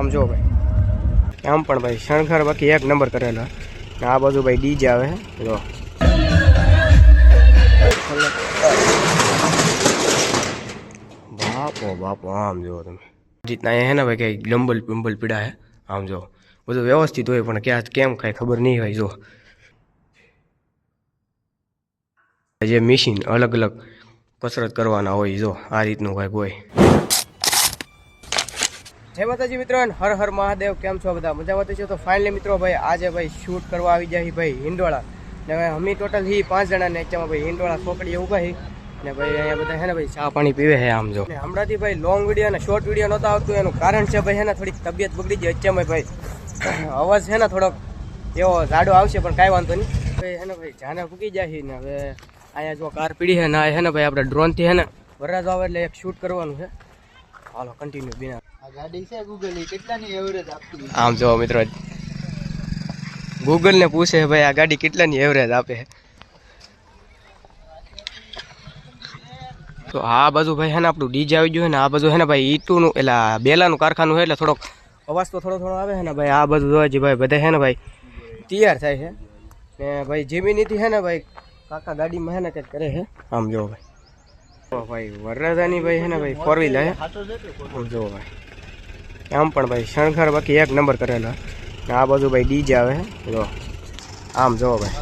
આમ જો ભાઈ. આમ પણ ભાઈ શણગાર બાકી એક નંબર કરેલો. ને આ બાજુ ભાઈ ડીજે આવે જો. બાપો બાપો આમ જો તમે. રીતના અહીંયા હે ને ભાઈ કંઈ લંબલ પિંબલ પીડા હે. આમ જો. બધું વ્યવસ્થિત હોય પણ ક્યાં કેમ કાંઈ ખબર નહીં હોય જો. જે મશીન અલગ અલગ કસરત કરવાના હોય જો. આ રીતનું કાંઈક હોય. જય માતાજી મિત્રો હર હર મહાદેવ, કેમ છો બધા? મજામાં છો? તો ફાઇનલી મિત્રો ભાઈ, આજે ભાઈ શૂટ કરવા આવી જાય ભાઈ હિંડોળા. ને હવે અમે ટોટલ હી પાંચ જણા ને એમાં ભાઈ હિંડોળા છોકરી ઊભા છે ને ભાઈ અહીંયા બધા છે ને ભાઈ ચા પાણી પીવે છે આમ જો. હમણાંથી ભાઈ લોંગ વીડિયો અને શોર્ટ વીડિયો નહોતા આવતું, એનું કારણ છે ભાઈ હે ને થોડીક તબિયત બગડી જાય અત્યારમાં ભાઈ. અવાજ છે ને થોડોક એવો જાડો આવશે, પણ કાંઈ વાંધો નહીં. ભાઈ હે ને ભાઈ જાને ફૂકી જાય ને હવે અહીંયા જો કાર પીડી છે ને હે ને ભાઈ આપણે ડ્રોનથી હે ને વરરાજ આવે એટલે એક શૂટ કરવાનું છે. હાલો કન્ટિન્યુ બિના. આ ગાડી છે ગૂગલ એ કેટલાની એવરેજ આપતી આમ જો મિત્રો ગૂગલ ને પૂછે ભાઈ આ ગાડી કેટલાની એવરેજ આપે તો આ બાજુ ભાઈ હેને ને આપણું ડીજે આવી ગયું છે ને આ બાજુ છે ને ભાઈ ઈટુનું એટલે બેલાનું કારખાનું છે એટલે થોડોક અવાજ તો થોડો થોડો આવે છે ને ભાઈ આ બાજુ જોવાજી ભાઈ બધા હે ને ભાઈ તૈયાર થાય છે. ને ભાઈ જીમીનીથી હે ને ભાઈ કાકા ગાડીમાં હે ને કંઈક કરે છે. આમ જો ભાઈ. ભાઈ, વરરાજાની ભાઈ છે ને ભાઈ ફોર છે આમ જો ભાઈ. આમ પણ ભાઈ, શણગાર બાકી એક નંબર કરેલો ને આ બાજુ ભાઈ ડીજે આવે હે. જો આમ જો ભાઈ.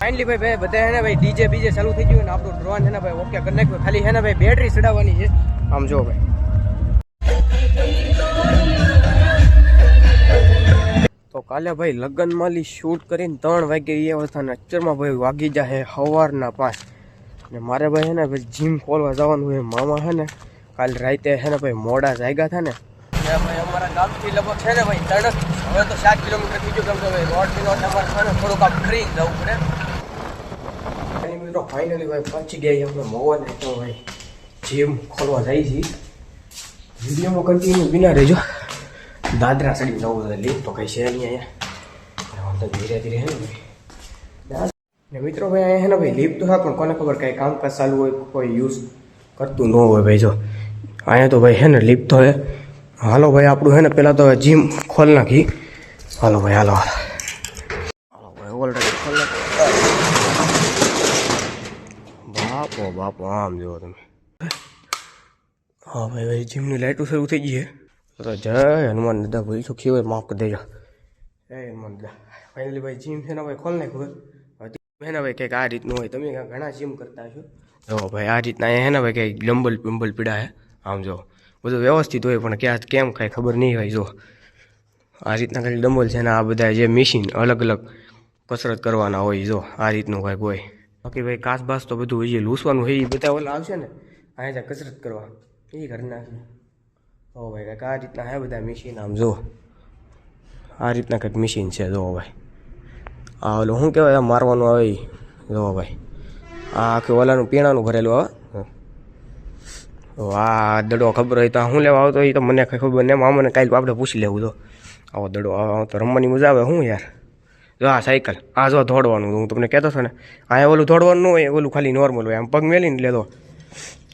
ફાઇનલી ભાઈ ભાઈ બધા છે ને ભાઈ, ડીજે બીજે ચાલુ થઈ ગયું ને આપણું ડ્રોન છે ને ભાઈ ઓકે કરી નાખ્યું. ખાલી છે ને ભાઈ બેટરી ચડાવવાની છે. આમ જો ભાઈ. તો કાલે ભાઈ લગ્ન માલી શૂટ કરીને ત્રણ વાગે એ અવસ્થાને અચ્ચરમાં ભાઈ વાગી જાય સવારના પાંચ. ને મારે ભાઈ છે ને ભાઈ જીમ ખોલવા જવાનું હોય મામા છે ને કાલ રાતે છે ને ભાઈ મોડા જાગ્યા હતા ને. ભાઈ અમારા ગામથી લગભગ છે ને ભાઈ ત્રણ હવે તો સાત કિલોમીટર થઈ ગયું કેમ કે ભાઈ રોડથી રોડ અમારે છે ને થોડુંક આમ ફ્રી જવું પડે. મિત્રો ફાઇનલી ભાઈ પહોંચી ગયા આપણે મોવા ને તો ભાઈ જીમ ખોલવા જાય છે વિડીયોમાં કન્ટિન્યુ બિના રહેજો. દાદરા સડી નવું છે લીફ તો કઈ છે નહીં અહીંયા. ધીરે ધીરે હે ને ભાઈ. ને મિત્રો ભાઈ અહીંયા હે ને ભાઈ લીફ તો હા, પણ કોને ખબર કાંઈ કામકાજ ચાલુ હોય કોઈ યુઝ કરતું ન હોય ભાઈ જો. અહીંયા તો ભાઈ હે ને લીફ તો હે હાલો ભાઈ, આપણું હે ને પહેલાં તો જીમ ખોલ નાખી. હાલો ભાઈ, હાલો હાલો. હાલો ભાઈ ઓલરેડી ખોલ નાખી. બાપો બાપો, આમ જુઓ તમે. હા ભાઈ ભાઈ જીમની લાઇટો શરૂ થઈ ગઈ છે. તો જય હનુમાન દાદા ભાઈ સુખી હોય માફ કરી દેજો. જય હનુમાન દાદા. ફાઇનલી ભાઈ જીમ છે ને ભાઈ ખોલ નાખ્યું હવે હે ને ભાઈ, કંઈક આ રીતનું હોય. તમે ઘણા જીમ કરતા હશો. જો ભાઈ, આ રીતના અહીંયા હે ને ભાઈ કંઈક લંબલ પિમ્બલ પીડા હે. આમ જો, બધું વ્યવસ્થિત હોય, પણ ક્યાં, કેમ કાંઈ ખબર નહીં હોય, જો. આ રીતના કંઈક ડંબલ છે ને આ બધા જે મશીન અલગ અલગ કસરત કરવાના હોય, જો. આ રીતનું કાંઈક હોય. બાકી ભાઈ કાસ બાસ તો બધું જે લૂસવાનું હોય, એ બધા ઓલા આવશે ને, અહીંયા કસરત કરવા. એ ઘરના છે ઓ ભાઈ, કંઈક આ રીતના હે બધા મશીન આમ જો. આ રીતના કંઈક મશીન છે, જો ભાઈ. આ ઓલું શું કહેવાય મારવાનું આવે ઈ. જો ભાઈ, આ આખું ઓલાનું પીણાનું ભરેલું આવે. આ દડો ખબર હોય તો શું લેવા આવતો એ તો મને કંઈ ખબર નહીં. મામાને કાલે આપણે પૂછી લેવું તો. આવો દડો આવો તો રમવાની મજા આવે શું યાર. જો આ સાયકલ, આ જો દોડવાનું હું તમને કહેતો છો ને અહીંયા ઓલું દોડવાનું ન હોય ઓલું ખાલી નોર્મલ હોય. આમ પગ મેલીને લેતો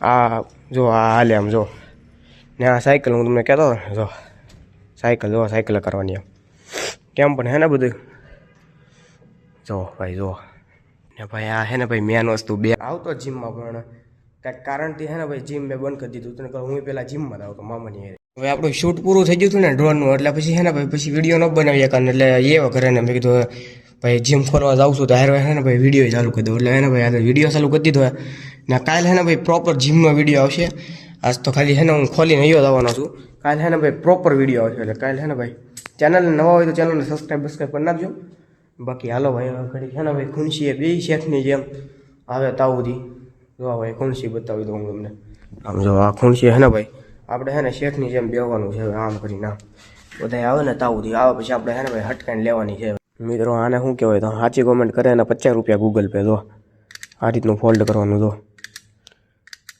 આ જો, આ હાલે આમ જો. ને આ સાયકલ હું તમને કહેતો હતો ને, જો. સાયકલ જો સાયકલ કરવાની આમ કેમ પણ હે ને બધું? જો ભાઈ જો, ને ભાઈ આ હે ને ભાઈ મેન વસ્તુ બે. આવતો જીમમાં પણ કાંઈક કારણથી હે ને ભાઈ જીમ મેં બંધ કરી દીધું તને કહું હું પહેલાં જીમમાં જ આવતો, મામાની હારે. હવે આપણું શૂટ પૂરું થઈ ગયું હતું ને ડ્રોનનું એટલે પછી હે ને ભાઈ પછી વીડિયો ન બનાવીએ કારણ એટલે એ ઘરે ને મેં કીધું ભાઈ જીમ ફરવા જાઉં છું તો હારે હે ને ભાઈ વીડિયો ચાલુ કરી દઉં. એટલે હે ને ભાઈ આજે વીડિયો ચાલુ કરી દીધો ને કાલે હે ને ભાઈ પ્રોપર જીમનો વીડિયો આવશે. આજ તો ખાલી હે ને હું ખોલીને અહીંયા જવાનો છું. કાલે હે ને ભાઈ પ્રોપર વીડિયો આવશે. એટલે કાલે હે ને ભાઈ ચેનલ નવા હોય તો ચેનલને સબસ્ક્રાઈબ બસ્ક્રાઈબ કરી નાખજો. બાકી હાલો ભાઈ ઘડી છે ને ભાઈ ખુનશી એ બે શેઠની જેમ આવે તાવ જોવા ભાઈ ખુનશી બતાવી દઉં હું તમને. આમ જો આ ખુનશી હે ને ભાઈ, આપણે હે ને શેઠની જેમ બેવાનું છે આમ કરીને આમ. બધા આવે ને તાવ આવે પછી આપણે હે ને ભાઈ હટકાઈને લેવાની છે મિત્રો, આને શું કહેવાય તો સાચી કોમેન્ટ કરે અને પચાસ રૂપિયા ગૂગલ પે જો. આ રીતનું ફોલ્ડ કરવાનું, જો.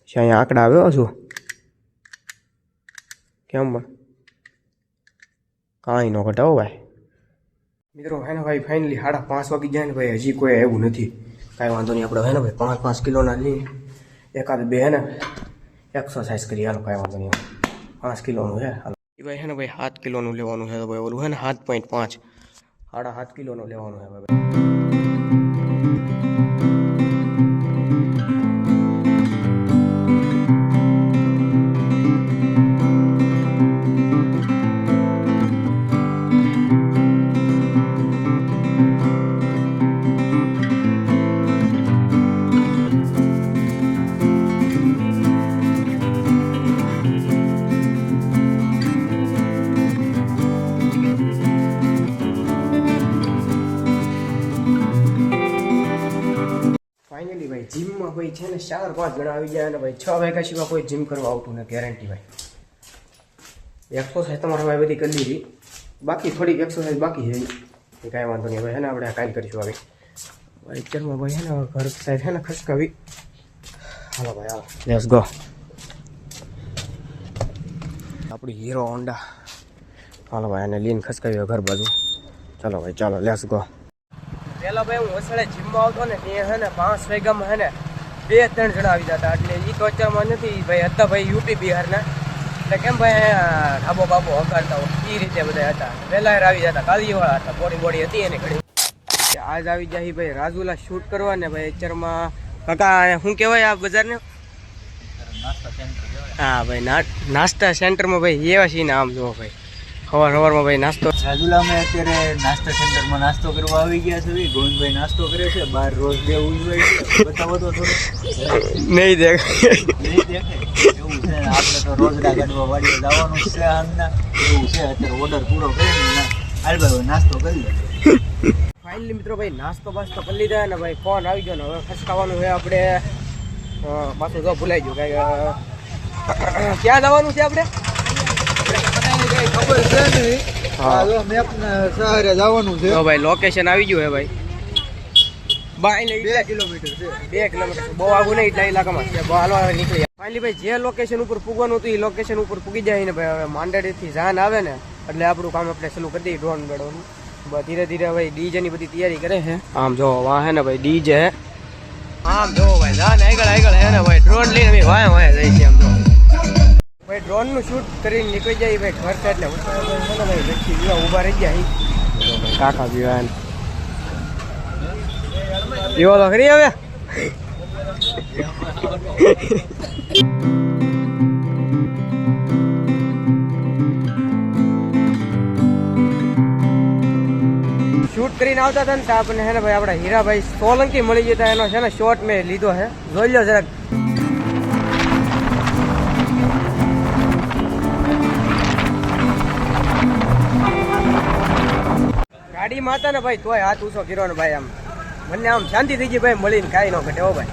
પછી અહીંયા આંકડા આવ્યો છું કેમ પણ? કાંઈ ન ઘટાવો ભાઈ. મિત્રો, હે ને ભાઈ ફાઇનલી સાડા પાંચ વાગી જાય ને ભાઈ, હજી કોઈ આવ્યું નથી. કાંઈ વાંધો નહીં, આપણે, હે ને ભાઈ, પાંચ પાંચ કિલોના લઈએ એકાદ બે, હે ને એક્સરસાઇઝ કરીએ. હાલો, કાંઈ વાંધો નહીં. પાંચ કિલોનું છે, હાલો. ભાઈ, હે ને ભાઈ, સાત કિલોનું લેવાનું છે તો ભાઈ ઓલું, હે ને, સાત પોઈન્ટ પાંચ. સાડા સાત કિલોનું લેવાનું છે ભાઈ. ભાઈ જીમમાં ભાઈ છે ને ચાર પાંચ જણા આવી જાય અને ભાઈ છ વાગ્યા સિવાય કોઈ જીમ કરવા આવતું ને ગેરંટી ભાઈ. એક્સરસાઇઝ તમારે ભાઈ બધી કરી લીધી. બાકી થોડીક એક્સરસાઇઝ બાકી છે. એ કાંઈ વાંધો નહીં ભાઈ હે ને આપણે કાંઈ કરીશું હવે. ભાઈ અત્યારમાં ભાઈ હે ને ઘર સાઈડ હે ને ખસકાવી. હાલો ભાઈ હાલો. લેટ્સ ગો આપણી હીરો હોન્ડા. હાલો ભાઈ આને લીન ખસકાવી ઘર બાજુ. ચાલો ભાઈ ચાલો લેટ્સ ગો પેલા ભાઈ હું વસળે જીમમાં આવતો ને ત્યાં હે ને પાંચ વાગ્યામાં હે ને બે ત્રણ જણા આવી જતા. એટલે એ તો અત્યારમાં નથી ભાઈ હતા ભાઈ યુપી બિહારના. એટલે કેમ ભાઈ ઢાબો બાબો હકારતા હોય? એ રીતે બધા હતા. વહેલા આવી જતા કાલીવાળા હતા બોડી બોડી હતી એને ઘડી. આજ આવી જાય ભાઈ રાજુલા શૂટ કરવા ને ભાઈ અત્યારમાં કાકા શું કહેવાય આ બજારને? હા ભાઈ નાસ્તા સેન્ટરમાં ભાઈ એવા છીએ ને આમ જુઓ ભાઈ. સવાર સવારમાં ભાઈ નાસ્તો. રાજુલામાં અત્યારે નાસ્તા સેન્ટરમાં નાસ્તો કરવા આવી ગયા છે. ગોવિંદભાઈ નાસ્તો કરે છે. બહાર રોજ બે ઉજવાય છે. બતાવો તો થોડું નહીં દેખાય. નહીં દેખાય? એવું છે. આપણે તો રોજડા કાઢવા વાડીએ જવાનું છે આમના. એવું છે. અત્યારે ઓર્ડર પૂરો કરીને હાલ ભાઈ નાસ્તો કરી લે. ફાઇનલી મિત્રો ભાઈ નાસ્તો બાસ્તો કરી લીધા ને ભાઈ ફોન આવી ગયો ને હવે ખસકાવાનું છે આપણે. માથું પાછું તો ભૂલાઈ ગયું કાંઈ ક્યાં જવાનું છે આપણે? ખબર છે નહીં. હા. મેપ સહારે જવાનું છે. તો ભાઈ લોકેશન આવી ગયું હે ભાઈ. બે કિલોમીટર છે. બે કિલોમીટર. બહુ આગું નહીં એટલા ઇલાકામાં બહુ નીકળી ફાઇનલી ભાઈ જે લોકેશન ઉપર પૂગવાનું હતું એ લોકેશન ઉપર પૂગી જાય ને ભાઈ. હવે માંડેડીથી જાન આવે ને એટલે આપણું કામ આપણે ચાલુ કરી દઈએ ડ્રોન બેડવાનું. ધીરે ધીરે ભાઈ ડીજે ની બધી તૈયારી કરે છે. આમ જો વાહ હે ને ભાઈ ડીજે આમ જો ભાઈ જાન આગળ આગળ હે ને ભાઈ. ડ્રોન લઈને અમે વાય વાય જાય છે આમ જો. ભાઈ ડ્રોનનું શૂટ કરીને નીકળી જાય ભાઈ ઘર છે એટલે વ્યક્તિ ઊભા રહી ગયા અહીં. જો ભાઈ કાકા ને એવો તો ખરી હવે. શૂટ કરીને આવતા હતા ને આપણને હે ને ભાઈ આપણા હીરાભાઈ સોલંકી મળી જતા એનો છે ને શોર્ટ મેં લીધો છે. જોઈ લો જરાક. હતા ને ભાઈ તોય હાથ ઊંચો કર્યો ભાઈ આમ. મને આમ શાંતિ થઈ ગઈ ભાઈ, મળીને કાંઈ ન ઘટે હો ભાઈ.